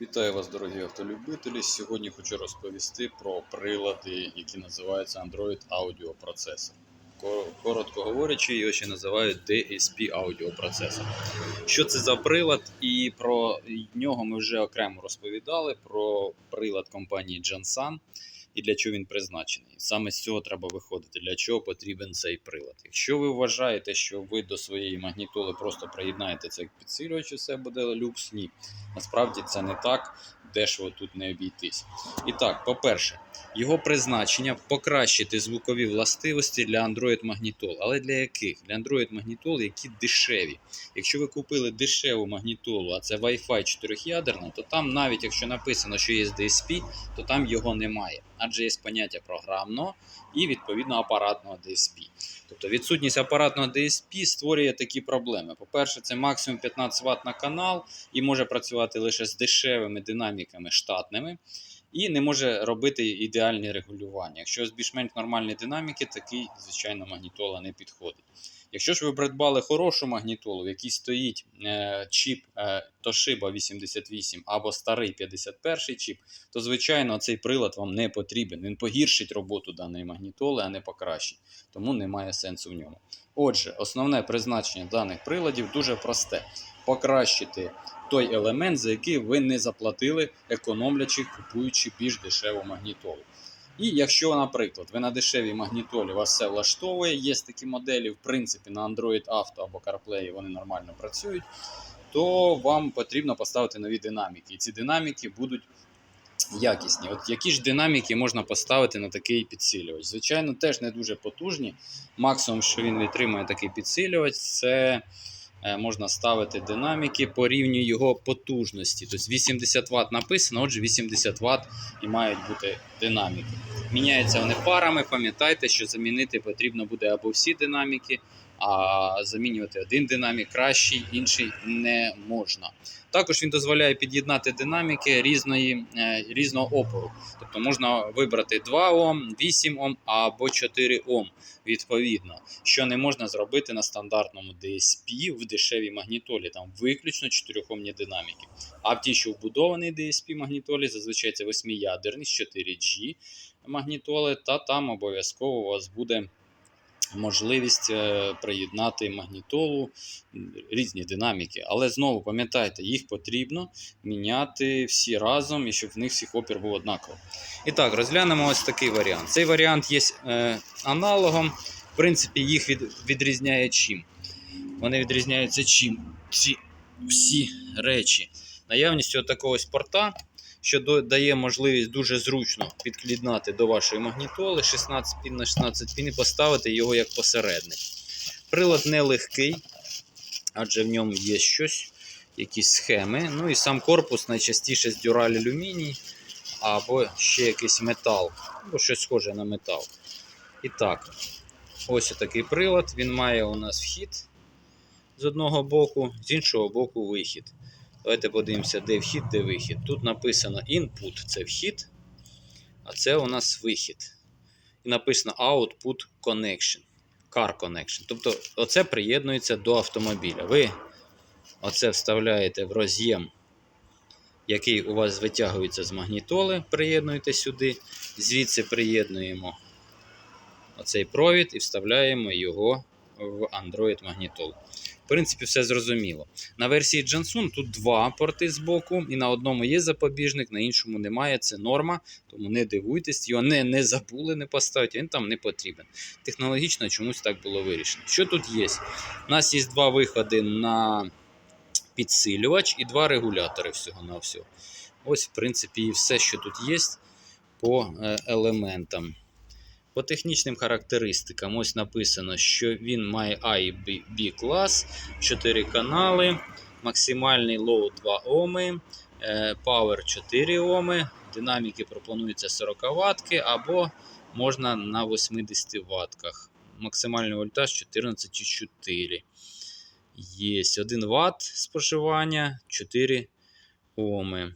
Вітаю вас, дорогі автолюбителі. Сьогодні хочу розповісти про прилади, які називаються Android Audio Processor. Коротко говорячи, його ще називають DSP Audio Processor. Що це за прилад? І про нього ми вже окремо розповідали про прилад компанії Jansan і для чого він призначений. Саме з цього треба виходити, для чого потрібен цей прилад. Якщо ви вважаєте, що ви до своєї магнітоли просто приєднаєте цей підсилювач, і все буде люкс, ні. Насправді це не так, дешево тут не обійтись. І так, по-перше, його призначення покращити звукові властивості для Android магнітол. Але для яких? Для Android магнітол, які дешеві. Якщо ви купили дешеву магнітолу, а це Wi-Fi 4-ядерна, то там навіть якщо написано, що є DSP, то там його немає. Адже є поняття програмного і відповідно апаратного DSP. Тобто відсутність апаратного DSP створює такі проблеми. По-перше, це максимум 15 Вт на канал і може працювати лише з дешевими динаміками штатними, і не може робити ідеальні регулювання. Якщо з більш-менш нормальні динаміки, такий, звичайно, магнітола не підходить. Якщо ж ви придбали хорошу магнітолу, в якій стоїть е, чіп е, Toshiba 88 або старий 51 чіп, то звичайно цей прилад вам не потрібен. Він погіршить роботу даної магнітоли, а не покращить. Тому немає сенсу в ньому. Отже, основне призначення даних приладів дуже просте: покращити той елемент, за який ви не заплатили, економлячи, купуючи більш дешеву магнітолу. І якщо, наприклад, ви на дешевій магнітолі вас все влаштовує, є такі моделі, в принципі, на Android Auto або CarPlay вони нормально працюють, то вам потрібно поставити нові динаміки. І ці динаміки будуть якісні. От які ж динаміки можна поставити на такий підсилювач? Звичайно, теж не дуже потужні. Максимум, що він витримує такий підсилювач, це можна ставити динаміки по рівню його потужності. Тобто 80 Вт написано, отже, 80 Вт і мають бути динаміки. Міняються вони парами. Пам'ятайте, що замінити потрібно буде або всі динаміки, а замінювати один динамік кращий, інший не можна. Також він дозволяє під'єднати динаміки різної, е, різного опору. Тобто можна вибрати 2 Ом, 8 Ом або 4 Ом відповідно, що не можна зробити на стандартному DSP в дешевій магнітолі, там виключно 4-омні динаміки. А в ті, що вбудований DSP магнітолі, зазвичай це 8-ядерні з 4G магнітоли, та там обов'язково у вас буде можливість е, приєднати магнітолу, різні динаміки. Але знову пам'ятайте, їх потрібно міняти всі разом і щоб в них всіх опір був однаковий. І так, розглянемо ось такий варіант. Цей варіант є е, аналогом. В принципі, їх відрізняє чим. Вони відрізняються чим? Ці всі речі. Наявністю такого ось порта, що дає можливість дуже зручно підкліднати до вашої магнітоли 16 пін на 16 пін і поставити його як посередник. Прилад нелегкий, адже в ньому є щось, якісь схеми. Ну і сам корпус найчастіше з дюраль алюміній або ще якийсь метал, або щось схоже на метал. І так, ось такий прилад. Він має у нас вхід з одного боку, з іншого боку вихід. Давайте подивимося, де вхід, де вихід. Тут написано input це вхід, а це у нас вихід. І написано output connection. Car connection. Тобто, оце приєднується до автомобіля. Ви оце вставляєте в роз'єм, який у вас витягується з магнітоли, приєднуєте сюди. Звідси приєднуємо оцей провід і вставляємо його в Android магнітолу. В принципі, все зрозуміло. На версії Jansun тут два порти з боку, і на одному є запобіжник, на іншому немає. Це норма, тому не дивуйтесь, його не, не забули не поставити, він там не потрібен. Технологічно чомусь так було вирішено. Що тут є? У нас є два виходи на підсилювач і два регулятори всього на всього. Ось, в принципі, і все, що тут є по е, елементам. По технічним характеристикам, ось написано, що він має А і B клас, 4 канали, максимальний лоу 2 Оми, е, Power 4 Оми, динаміки пропонуються 40 Вт або можна на 80 Вт. Максимальний вольтаж 14,4. Є 1 Вт споживання, 4 Оми.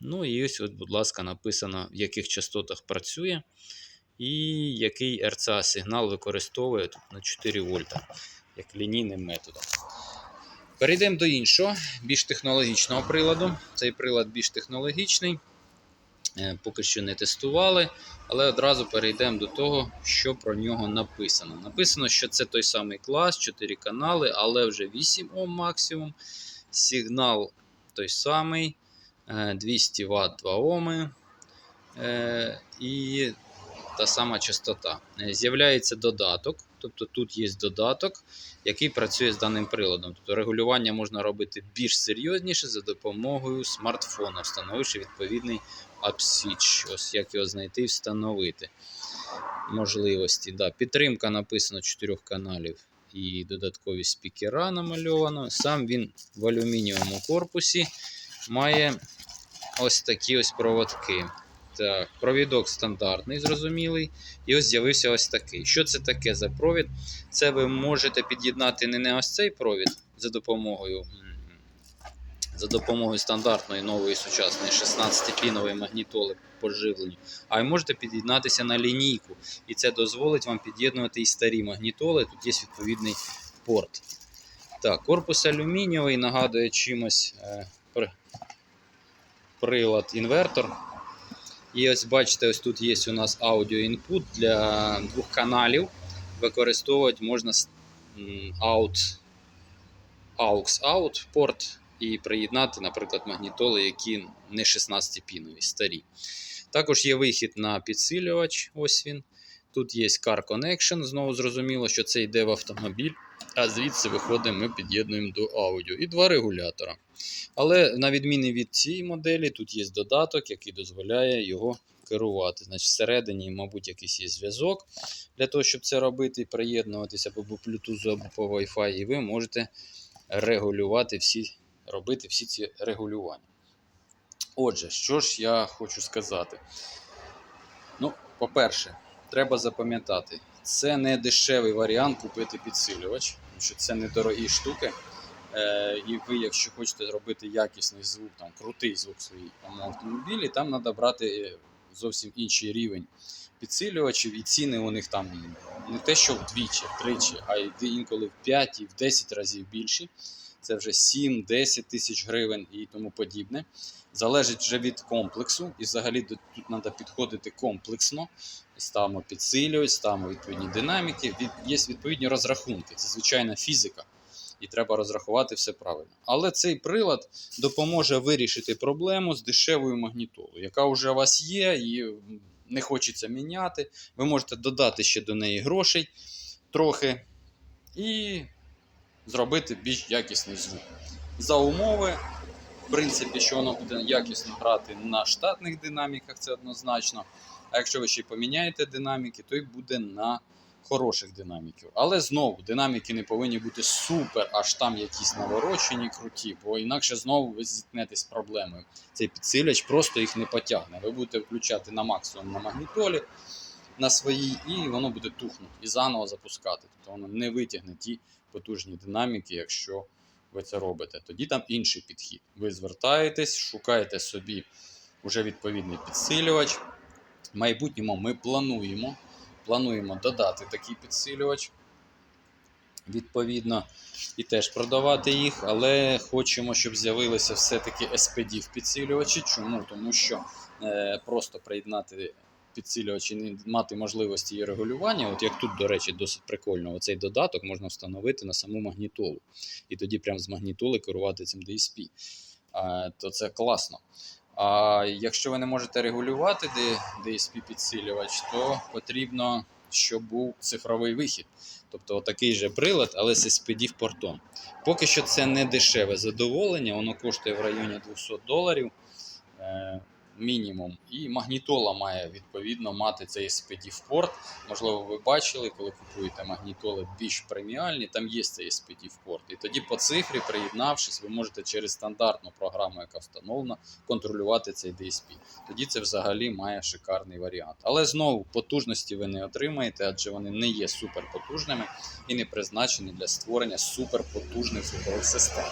Ну і ось, от, будь ласка, написано, в яких частотах працює і який RCA сигнал використовує тут на 4 вольта, як лінійним методом. Перейдемо до іншого, більш технологічного приладу. Цей прилад більш технологічний. Е, Поки що не тестували, але одразу перейдемо до того, що про нього написано. Написано, що це той самий клас, 4 канали, але вже 8 Ом максимум. Сигнал той самий, е, 200 Вт 2 Оми е, і та сама частота. Е, З'являється додаток, тобто тут є додаток, який працює з даним приладом. Тобто регулювання можна робити більш серйозніше за допомогою смартфона, встановивши відповідний App Ось як його знайти і встановити. Можливості. Да. Підтримка написано 4 каналів і додаткові спікера намальовано. Сам він в алюмінієвому корпусі має ось такі ось проводки. Так, провідок стандартний, зрозумілий. І ось з'явився ось такий. Що це таке за провід? Це ви можете під'єднати не, не ось цей провід за допомогою, за допомогою стандартної нової сучасної 16-пінової магнітоли по живленню, а й можете під'єднатися на лінійку. І це дозволить вам під'єднувати і старі магнітоли. Тут є відповідний порт. Так, корпус алюмінієвий нагадує чимось е, при- прилад інвертор. І ось бачите, ось тут є у нас аудіоінпут для двох каналів. Використовувати можна out, AUX out порт і приєднати, наприклад, магнітоли, які не 16-пінові, старі. Також є вихід на підсилювач. Ось він. Тут є Car Connection. Знову зрозуміло, що це йде в автомобіль. А звідси виходимо, ми під'єднуємо до аудіо. І два регулятора. Але на відміну від цієї моделі, тут є додаток, який дозволяє його керувати. Значить, всередині, мабуть, якийсь є зв'язок для того, щоб це робити, приєднуватися по Bluetooth, або по Wi-Fi, і ви можете регулювати всі, робити всі ці регулювання. Отже, що ж я хочу сказати. Ну, по-перше, треба запам'ятати, це не дешевий варіант купити підсилювач, тому що це недорогі штуки. Е, і ви, якщо хочете зробити якісний звук, там крутий звук в своїй автомобілі, там треба брати зовсім інший рівень підсилювачів, і ціни у них там не те, що вдвічі, втричі, а й інколи в 5 і в 10 разів більші. Це вже 7-10 тисяч гривень і тому подібне. Залежить вже від комплексу, і взагалі тут треба підходити комплексно. Ставимо підсилювач, ставимо відповідні динаміки. Від, є відповідні розрахунки. Це звичайна фізика і треба розрахувати все правильно. Але цей прилад допоможе вирішити проблему з дешевою магнітолою, яка вже у вас є, і не хочеться міняти. Ви можете додати ще до неї грошей трохи і зробити більш якісний звук. За умови, в принципі, що воно буде якісно грати на штатних динаміках, це однозначно. А якщо ви ще й поміняєте динаміки, то й буде на хороших динаміків. Але знову динаміки не повинні бути супер, аж там якісь наворочені, круті, бо інакше знову ви зіткнетесь з проблемою. Цей підсилювач просто їх не потягне. Ви будете включати на максимум на магнітолі на своїй, і воно буде тухнути і заново запускати. Тобто воно не витягне ті потужні динаміки, якщо ви це робите. Тоді там інший підхід. Ви звертаєтесь, шукаєте собі вже відповідний підсилювач. В майбутньому ми плануємо плануємо додати такий підсилювач, відповідно, і теж продавати їх, але хочемо, щоб з'явилися все-таки SPD в підсилювачі. Чому? Тому що е, просто приєднати підсилювач і мати можливості її регулювання. От як тут, до речі, досить прикольно, оцей додаток можна встановити на саму магнітолу. І тоді прямо з магнітоли керувати цим DSP. А, то це класно. А якщо ви не можете регулювати DSP підсилювач, то потрібно, щоб був цифровий вихід. Тобто такий же прилад, але з SPD портом. Поки що це не дешеве задоволення, воно коштує в районі 200 доларів е, мінімум. І магнітола має відповідно мати цей SPD порт. Можливо, ви бачили, коли купуєте магнітоли більш преміальні, там є цей SPD порт. І тоді по цифрі, приєднавшись, ви можете через стандартну програму, яка встановлена, контролювати цей DSP. Тоді це взагалі має шикарний варіант. Але знову потужності ви не отримаєте, адже вони не є суперпотужними і не призначені для створення суперпотужних звукових систем.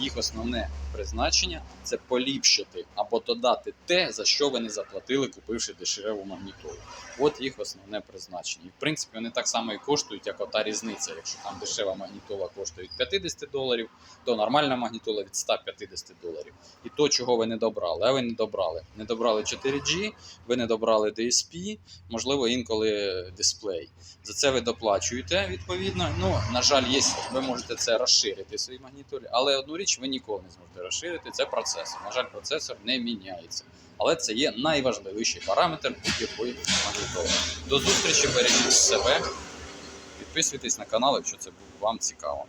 Їх основне призначення це поліпшити або додати те, за що ви не заплатили, купивши дешеву магнітолу. От їх основне призначення. І в принципі вони так само і коштують, як ота різниця. Якщо там дешева магнітола коштує від 50 доларів, то нормальна магнітола від 150 доларів. І то, чого ви не добрали, а ви не добрали. Не добрали 4G, ви не добрали DSP, можливо, інколи дисплей. За це ви доплачуєте відповідно. Ну, на жаль, є, ви можете це розширити в своїй магнітолі, але одну річ ви ніколи не зможете розширити. Це процесор. На жаль, процесор не міняється. Але це є найважливіший параметр будь-якої. До зустрічі, бережіть себе. Підписуйтесь на канал, якщо це вам цікаво.